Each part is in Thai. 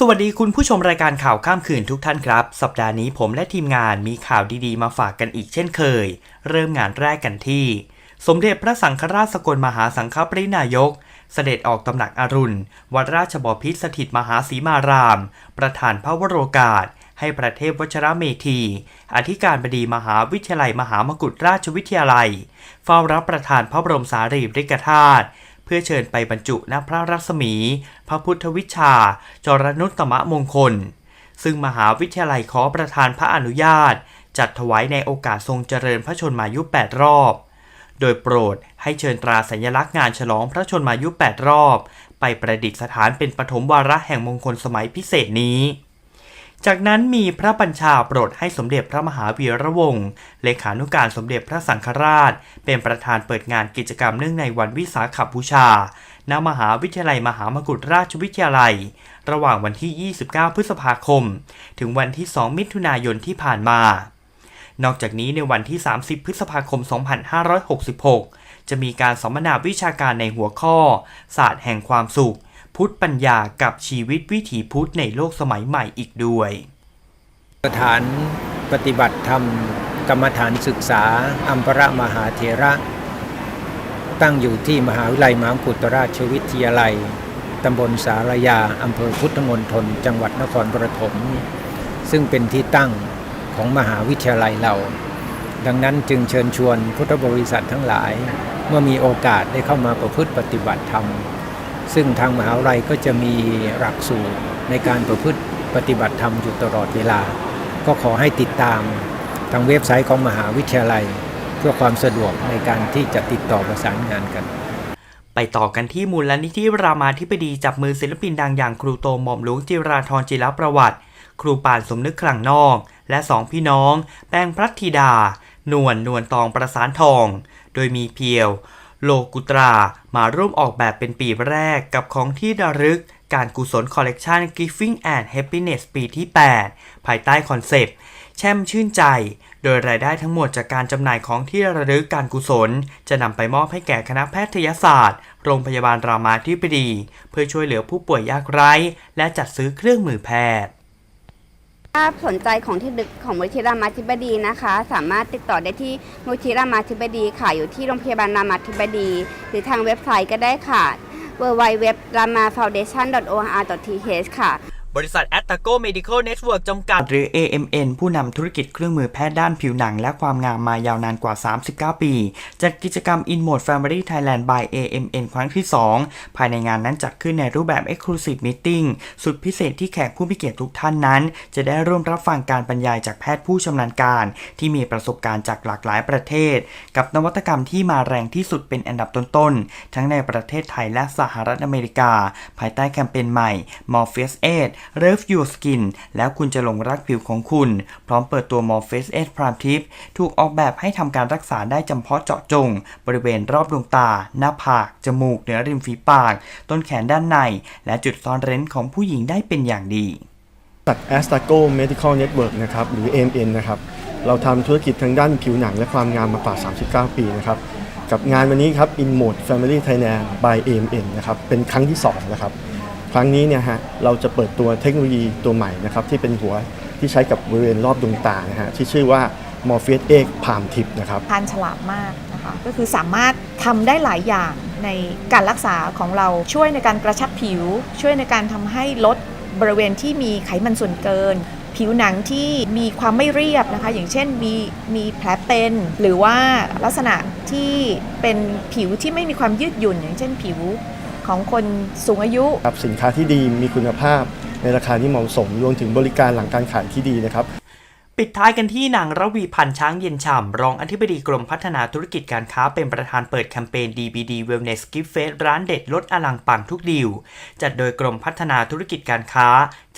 สวัสดีคุณผู้ชมรายการข่าวข้ามคืนทุกท่านครับ สัปดาห์นี้ผมและทีมงานมีข่าวดีๆ มาฝากกันอีกเช่นเคย เริ่มงานแรกกันที่ สมเด็จพระสังฆราชสกลมหาสังฆปรินายก เสด็จออกตำหนักอรุณ วัดราชบพิตรสถิตมหาสีมาราม ประธานพระวโรกาส ให้พระเทพวชรเมธี อธิการบดีมหาวิทยาลัยมหามกุฏราชวิทยาลัย เฝ้ารับประทานพระบรมสารีริกธาตุ เพื่อเชิญไปบรรจุณพระรัศมี พระพุทธวิชา จรนุตตมมงคล ซึ่งมหาวิทยาลัยขอประทานพระอนุญาต จัดถวายในโอกาสทรงเจริญพระชนมายุ 8 รอบ โดยโปรดให้เชิญตราสัญลักษณ์งานฉลองพระชนมายุ 8 รอบ ไปประดิษฐานเป็นปฐมวาระแห่งมงคลสมัยพิเศษนี้ จากนั้นมีพระบัญชาโปรดให้สมเด็จพระมหาวีระวงศ์เลขานุการสมเด็จพระสังฆราช เป็นประธานเปิดงานกิจกรรมเนื่องในวันวิสาขบูชา ณ มหาวิทยาลัยมหามกุฏราชวิทยาลัย ระหว่างวันที่ 29 พฤษภาคม ถึงวันที่ 2 มิถุนายนที่ผ่านมา นอกจากนี้ในวันที่ 30 พฤษภาคม 2566 จะมีการสัมมนาวิชาการในหัวข้อ ศาสตร์แห่งความสุข พุทธปัญญากับชีวิตวิถีพุทธในโลกสมัยใหม่อีกด้วย สถานปฏิบัติธรรม กรรมฐานศึกษา อัมประมหาเถระ ตั้งอยู่ที่มหาวิทยาลัยมหากุฏราชวิทยาลัยตำบลสารยาอำเภอพุทธมณฑลจังหวัดนครปฐมซึ่งเป็นที่ตั้งของมหาวิทยาลัยเรา ดังนั้นจึงเชิญชวนพุทธบริษัททั้งหลาย เมื่อมีโอกาสได้เข้ามาประพฤติปฏิบัติธรรม ซึ่งทางมหาวิทยาลัยก็จะมีหลักสูตรในการประพฤติปฏิบัติธรรมอยู่ตลอดเวลา ก็ขอให้ติดตามทางเว็บไซต์ของมหาวิทยาลัย เพื่อความสะดวกในการที่จะติดต่อประสานงานกัน ไปต่อกันที่มูลนิธิรามาธิบดีจับมือศิลปินดังอย่างครูโตหม่อมหลวงจิราธรจิรประวัติ ครูป่านสมนึกคลังนอก และสองพี่น้อง แป้งพรัตธิดา นวลนวลตองประสานทอง โดยมีเพียว โลกุตรามาร่วมออกแบบเป็นปีแรกกับของที่ระลึกการกุศลคอลเลกชัน Giving and Happiness ปีที่ 8 ภายใต้คอนเซปต์แช่มชื่นใจ โดยรายได้ทั้งหมดจากการจำหน่ายของที่ระลึกการกุศล จะนำไปมอบให้แก่คณะแพทยศาสตร์ โรงพยาบาลรามาธิบดี เพื่อช่วยเหลือผู้ป่วยยากไร้ และจัดซื้อเครื่องมือแพทย์ ถ้าสนใจของที่ดึกของมูลที่รามาธิบดีนะคะ สามารถติดต่อได้ที่มูลที่รามาธิบดีค่ะอยู่ที่โรงพยาบาลรามาธิบดี หรือทางเว็บไซต์ก็ได้ค่ะ w w w r a m a f o u n d a t i o n o r t h ค่ะ บริษัท a t t a c o Medical Network จำกัด หรือ AMN ผู้นำธุรกิจเครื่องมือแพทย์ด้านผิวหนังและความงามมายาวนานกว่า 39 ปี จัดกิจกรรม In Mode Family Thailand by AMN ครั้งที่ 2 ภายในงานนั้นจัดขึ้นในรูปแบบ Exclusive Meeting สุดพิเศษที่แขกผู้มีเกียรติทุกท่านนั้น จะได้ร่วมรับฟังการบรรยายจากแพทย์ผู้ชำนาญการ ที่มีประสบการณ์จากหลากหลายประเทศ กับนวัตกรรมที่มาแรงที่สุดเป็นอันดับต้นๆทั้งในประเทศไทยและสหรัฐอเมริกา ภายใต้แคมเปญใหม่ Morpheus 8 Love Your Skin แล้วคุณจะหลงรักผิวของคุณ พร้อมเปิดตัว Morpheus 8 Prime Tip ถูกออกแบบให้ทำการรักษาได้จำเพาะเจาะจง บริเวณรอบดวงตา หน้าผาก จมูก เหนือริมฝีปาก ต้นแขนด้านใน และจุดซ่อนเร้นของผู้หญิงได้เป็นอย่างดีบริษัท a s t a c o Medical Network นะครับหรือ AMN นะครับเราทำธุรกิจทางด้านผิวหนังและความงามมากว่า 39 ปีนะครับกับงานวันนี้ครับ In Mode Family Thailand by AMN นะครับเป็นครั้งที่2นะครับ ครั้งนี้เนี่ยฮะเราจะเปิดตัวเทคโนโลยีตัวใหม่นะครับที่เป็นหัวที่ใช้กับบริเวณรอบดวงตานะฮะที่ชื่อว่า Morpheus X Palm Tip นะครับทานฉลาดมากนะคะก็คือสามารถทำได้หลายอย่างในการรักษาของเราช่วยในการกระชับผิว ช่วยในการทำให้ลดบริเวณที่มีไขมันส่วนเกิน ผิวหนังที่มีความไม่เรียบนะคะ อย่างเช่นมีมีแผลเป็น หรือว่าลักษณะที่เป็นผิวที่ไม่มีความยืดหยุ่น อย่างเช่นผิว ของคนสูงอายุ ครับสินค้าที่ดีมีคุณภาพ ในราคาที่เหมาะสมรวมถึงบริการหลังการขายที่ดีนะครับ ปิดท้ายกันที่นางระวีพันธ์ช้างเย็นฉ่ำ รองอธิบดีกรมพัฒนาธุรกิจการค้าเป็นประธานเปิดแคมเปญ DBD Wellness Gift Fest ร้านเด็ดลดอลังปังทุกดีลจัดโดยกรมพัฒนาธุรกิจการค้า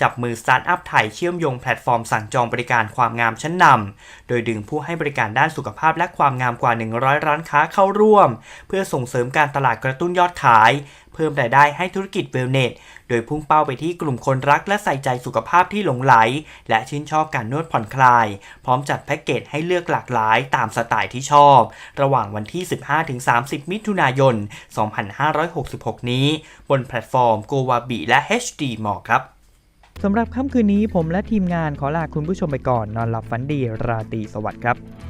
จับมือสตาร์ทอัพไทยเชื่อมโยงแพลตฟอร์มสั่งจองบริการความงามชั้นนำโดยดึงผู้ให้บริการด้านสุขภาพและความงามกว่า 100 ร้านค้าเข้าร่วม เพื่อส่งเสริมการตลาดกระตุ้นยอดขายเพิ่มรายได้ให้ธุรกิจเวลเนสโดยพุ่งเป้าไปที่กลุ่มคนรักและใส่ใจสุขภาพที่หลงไหล และชื่นชอบการนวดผ่อนคลาย พร้อมจัดแพ็กเกจให้เลือกหลากหลายตามสไตล์ที่ชอบ ระหว่างวันที่ 15-30 มิถุนายน 2566 นี้ บนแพลตฟอร์ม g o w a b i และ HD m a l l ครับสำหรับค่ำคืนนี้ผมและทีมงานขอลาคุณผู้ชมไปก่อน นอนหลับฝันดีราตรีสวัสดิ์ครับ